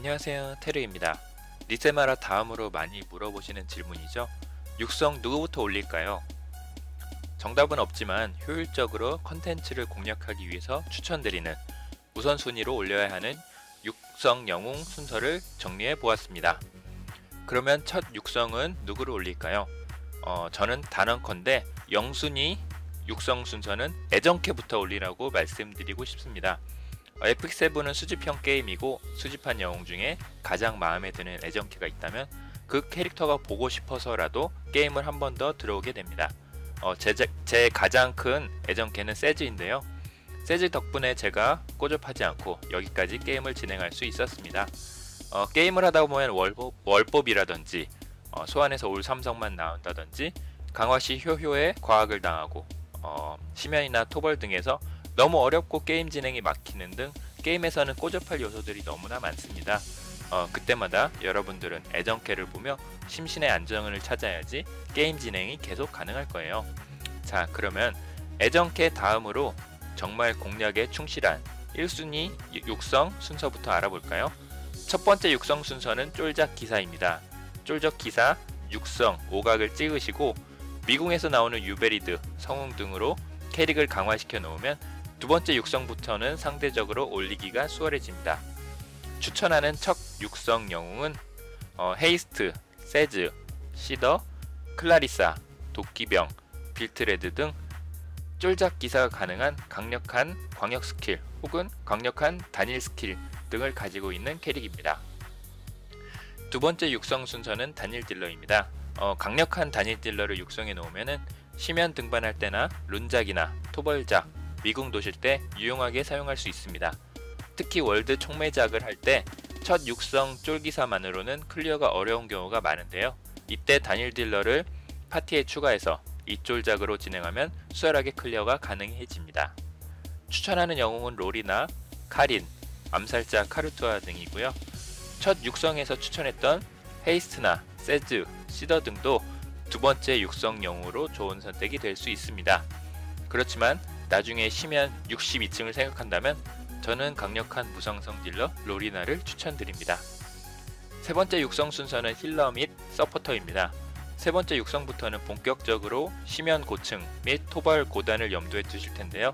안녕하세요 테르입니다 리세마라 다음으로 많이 물어보시는 질문이죠 육성 누구부터 올릴까요? 정답은 없지만 효율적으로 컨텐츠를 공략하기 위해서 추천드리는 우선순위로 올려야 하는 육성 영웅 순서를 정리해 보았습니다 그러면 첫 육성은 누구를 올릴까요? 어, 저는 단언컨대 영순위 육성 순서는 애정캐부터 올리라고 말씀드리고 싶습니다 에픽7은 수집형 게임이고 수집한 영웅 중에 가장 마음에 드는 애정캐가 있다면 그 캐릭터가 보고 싶어서라도 게임을 한 번 더 들어오게 됩니다. 어, 제, 제 가장 큰 애정캐는 세즈인데요. 세즈 덕분에 제가 꼬접하지 않고 여기까지 게임을 진행할 수 있었습니다. 어, 게임을 하다 보면 월법, 월법 이라든지 어, 소환에서 올 삼성만 나온다든지 강화시 효효에 과학을 당하고 어, 심연이나 토벌 등에서 너무 어렵고 게임 진행이 막히는 등 게임에서는 꼬접할 요소들이 너무나 많습니다. 어, 그때마다 여러분들은 애정캐를 보며 심신의 안정을 찾아야지 게임 진행이 계속 가능할 거예요. 자 그러면 애정캐 다음으로 정말 공략에 충실한 1순위 육성 순서부터 알아볼까요? 첫 번째 육성 순서는 쫄작 기사입니다. 쫄적 기사, 육성, 오각을 찍으시고 미궁에서 나오는 유베리드, 성웅 등으로 캐릭을 강화시켜 놓으면 두 번째 육성부터는 상대적으로 올리기가 수월해집니다. 추천하는 첫 육성 영웅은 어, 헤이스트, 세즈, 시더, 클라리사, 도끼병, 빌트레드 등 쫄작 기사가 가능한 강력한 광역 스킬 혹은 강력한 단일 스킬 등을 가지고 있는 캐릭입니다. 두 번째 육성 순서는 단일 딜러입니다. 어, 강력한 단일 딜러를 육성해 놓으면 시면 등반할 때나 룬작이나 토벌작, 미궁 도실 때 유용하게 사용할 수 있습니다. 특히 월드 총매작을 할 때 첫 육성 쫄기사만으로는 클리어가 어려운 경우가 많은데요. 이때 단일 딜러를 파티에 추가해서 이 쫄작으로 진행하면 수월하게 클리어가 가능해집니다. 추천하는 영웅은 롤이나 카린, 암살자 카르투아 등이고요. 첫 육성에서 추천했던 헤이스트나 세즈, 시더 등도 두 번째 육성 영웅으로 좋은 선택이 될 수 있습니다. 그렇지만 나중에 시면 62층을 생각한다면 저는 강력한 무성성 딜러 로리나를 추천드립니다. 세 번째 육성 순서는 힐러 및 서포터입니다. 세 번째 육성부터는 본격적으로 시면 고층 및 토벌 고단을 염두에 두실 텐데요.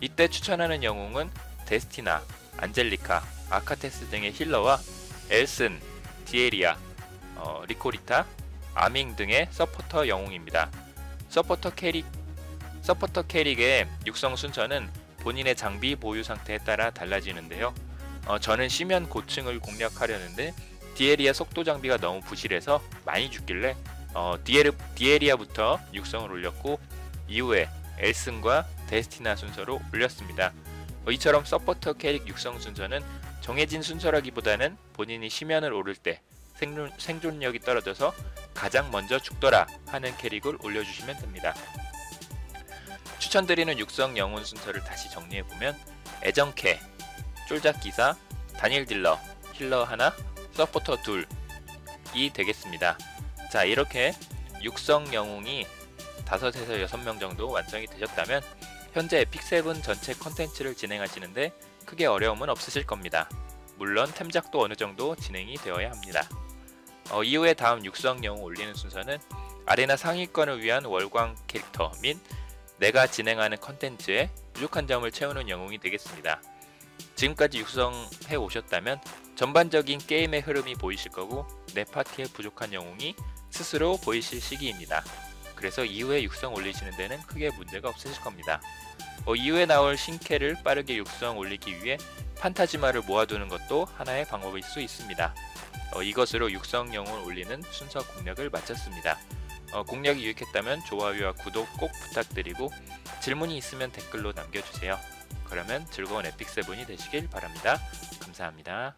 이때 추천하는 영웅은 데스티나, 안젤리카, 아카테스 등의 힐러와 엘슨, 디에리아, 어, 리코리타, 아밍 등의 서포터 영웅입니다. 서포터 캐릭 서포터 캐릭의 육성 순서는 본인의 장비 보유 상태에 따라 달라지는데요. 어, 저는 시면 고층을 공략하려는데 디에리아 속도 장비가 너무 부실해서 많이 죽길래 어, 디에르, 디에리아부터 육성을 올렸고 이후에 엘슨과 데스티나 순서로 올렸습니다. 어, 이처럼 서포터 캐릭 육성 순서는 정해진 순서라기보다는 본인이 시면을 오를 때 생존, 생존력이 떨어져서 가장 먼저 죽더라 하는 캐릭을 올려주시면 됩니다. 추천드리는 육성 영웅 순서를 다시 정리해보면 애정캐, 쫄작기사, 단일 딜러, 힐러 하나, 서포터 둘이 되겠습니다. 자 이렇게 육성 영웅이 5에서 6명 정도 완성이 되셨다면 현재 에픽7 전체 컨텐츠를 진행하시는데 크게 어려움은 없으실 겁니다. 물론 템작도 어느 정도 진행이 되어야 합니다. 어, 이후에 다음 육성 영웅 올리는 순서는 아레나 상위권을 위한 월광 캐릭터 및 내가 진행하는 컨텐츠에 부족한 점을 채우는 영웅이 되겠습니다. 지금까지 육성해 오셨다면 전반적인 게임의 흐름이 보이실 거고 내 파티에 부족한 영웅이 스스로 보이실 시기입니다. 그래서 이후에 육성 올리시는 데는 크게 문제가 없으실 겁니다. 어, 이후에 나올 신캐를 빠르게 육성 올리기 위해 판타지마를 모아두는 것도 하나의 방법일 수 있습니다. 어, 이것으로 육성 영웅을 올리는 순서 공략을 마쳤습니다. 어, 공략이 유익했다면 좋아요와 구독 꼭 부탁드리고 질문이 있으면 댓글로 남겨주세요. 그러면 즐거운 에픽세븐이 되시길 바랍니다. 감사합니다.